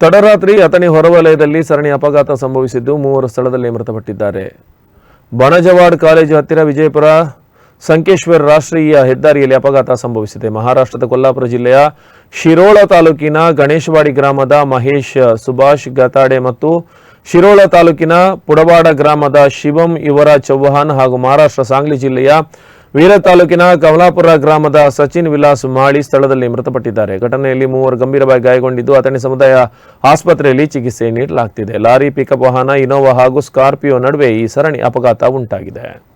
ತಡರಾತ್ರಿ ಅಥಣಿ ಹೊರವಲಯದಲ್ಲಿ ಸರಣಿ ಅಪಘಾತ ಸಂಭವಿಸಿದ್ದು ಮೂವರು ಸ್ಥಳದಲ್ಲಿ ಮೃತಪಟ್ಟಿದ್ದಾರೆ. ಬಣಜವಾಡ್ ಕಾಲೇಜು ಹತ್ತಿರ ವಿಜಯಪುರ ಸಂಕೇಶ್ವರ್ ರಾಷ್ಟ್ರೀಯ ಹೆದ್ದಾರಿಯಲ್ಲಿ ಅಪಘಾತ ಸಂಭವಿಸಿದೆ. ಮಹಾರಾಷ್ಟ್ರದ ಕೊಲ್ಲಾಪುರ ಜಿಲ್ಲೆಯ ಶಿರೋಳ ತಾಲೂಕಿನ ಗಣೇಶವಾಡಿ ಗ್ರಾಮದ ಮಹೇಶ್, ಸುಭಾಷ್ ಗತಾಡೆ ಮತ್ತು ಶಿರೋಳ ತಾಲೂಕಿನ ಪುಡವಾಡ ಗ್ರಾಮದ ಶಿವಂ ಯುವರಾಜ್ ಚೌಹಾನ್ ಹಾಗೂ ಮಹಾರಾಷ್ಟ್ರ ಸಾಂಗ್ಲಿ ಜಿಲ್ಲೆಯ ವೀರ ತಾಲೂಕಿನ ಕಮಲಾಪುರ ಗ್ರಾಮದ ಸಚಿನ್ ವಿಲಾಸ್ ಮಾಳಿ ಸ್ಥಳದಲ್ಲಿ ಮೃತಪಟ್ಟಿದ್ದಾರೆ. ಘಟನೆಯಲ್ಲಿ ಮೂವರು ಗಂಭೀರವಾಗಿ ಗಾಯಗೊಂಡಿದ್ದು ಅಥಣಿ ಸಮುದಾಯ ಆಸ್ಪತ್ರೆಯಲ್ಲಿ ಚಿಕಿತ್ಸೆ ನೀಡಲಾಗ್ತಿದೆ. ಲಾರಿ, ಪಿಕಪ್ ವಾಹನ, ಇನೋವಾ ಹಾಗೂ ಸ್ಕಾರ್ಪಿಯೋ ನಡುವೆ ಈ ಸರಣಿ ಅಪಘಾತ ಉಂಟಾಗಿದೆ.